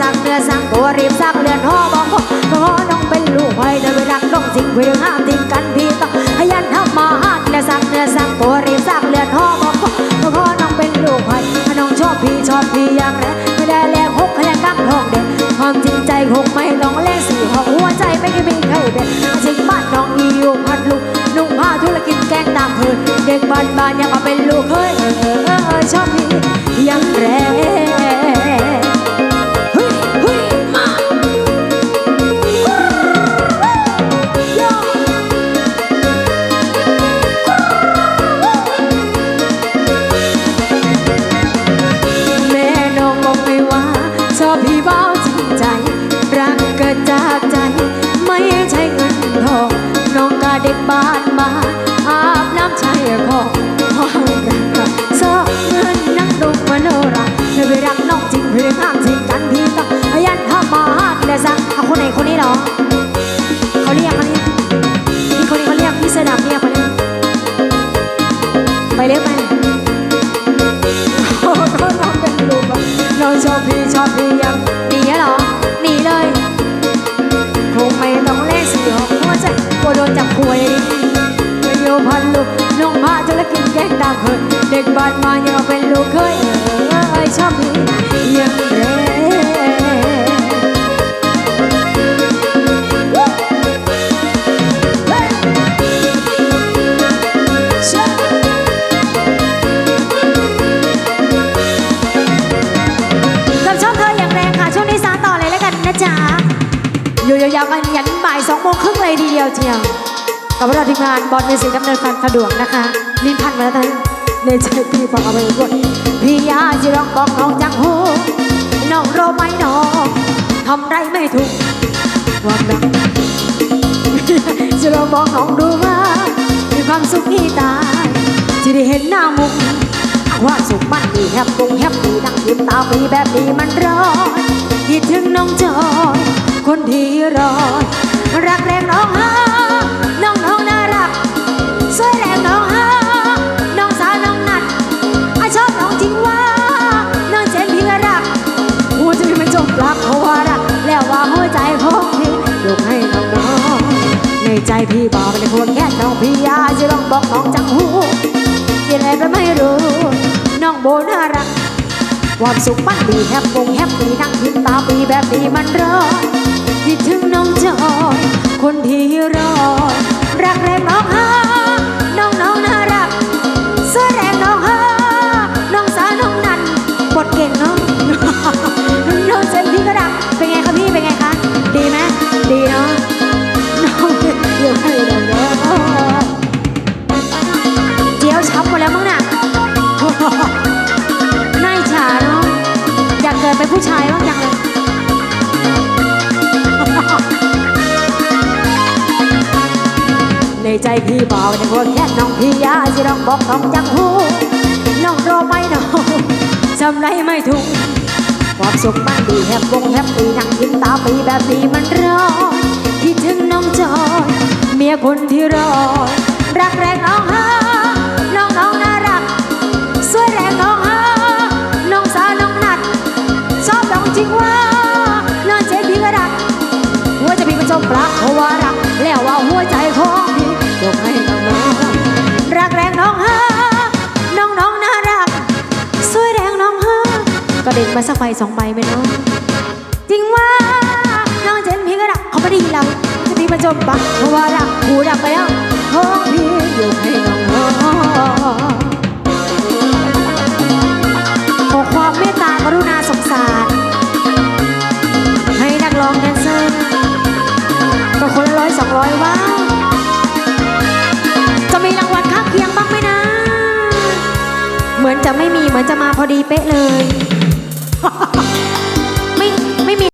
สั่งเนื้อสั่งตัวรีบสั่งเรือนห่อบอกพ่อพราะน้องเป็นลูกไว้เดินไปรักน้องจริงไปเรื่องห้ามทิ้งกันพี่ต้องขยันทำมาหาและสั่งเนื้อสั่งตัวรีบสั่งเรือนห่อบอกพ่อเพราะน้องเป็นลูกไว้ถ้าน้องชอบพี่ชอบพี่อย่างแรงไม่ได้แลกหกคะแนนกักทองเด็ดความจริงใจคงไม่ต้องแลกสี่ห้องหัวใจไม่เคยมีใครเด็ดจริงบ้านน้องอีอยู่พัดลุกนุ่งผ้าธุรกิจแกงตามเพื่อนเด็กบ้านบ้านๆยังมาเป็นลูกเคยเออเออเออเออชอบพี่ยังแรง น้องกาเด็กบ้าน ทีเดียวเชียวกับเราทีมงานบอลในสิ่ดำเนินการสะดวกนะคะลิ้นพันมาแล้วท่านในใจพี่ฟังเอาไปด้วยพี่ยาจะร้องบอกน้องจังหูน้องรู้ไหมน้องทำไรไม่ถูกความรักจะลองบอกน้องดูว่ามีความสุขที่ตายจะได้เห็นหน้ามุกว่าสุขมันดีแฮปปี้แฮปปี้นั่งยิ้มตาปีแบบนี้มันร้อนคิดถึงน้องจอ พี่บอกเป็นคนแค่น้องพี่ยาจะลองบอกน้องจังหูยังอะไรไปไม่รู้ น้องโบน่ารัก ความสุขมันดีแฮปปงแฮปปี้นั่งยิ้มตาปีแบบนี้มันร้อนคิดถึงน้องจอยคนที่รอรักแรงน้องหา ใจพี่บอกในคนแค่น้องพี่ยาสิร้องบอกน้องจังหูน้องรอไหมน้องจำไรไม่ถูกความสุขมันดีแฮปวงแฮปปี้นั่งยิ้มตาปีแบบนี้มันร้อนคิดถึงน้องจอยเมียคนที่รอรักแรงน้องฮาน้องน้องน่ารักสวยแรงน้องฮาน้องสาวน้องนัดชอบน้องจริงว่าน้องเจนพี่ก็รักหัวใจพี่ก็จมปลักเพราะว่ารักแล้วว่าหัวใจของพี่ ยกให้น้องน้องรักแรงน้องฮะน้องน้องน่ารัก สวยแรงน้องฮะก็เด็นมาสักใบสองใบไหมน้องจริงว่าน้องเจนพี่ก็รักเขาไม่ได้ยินเราจะพี่มาจมปะเพราะว่ารักหูดับไปแล้วของพี่ยกให้น้อง มือนจะมาพอดีเป๊ะเลย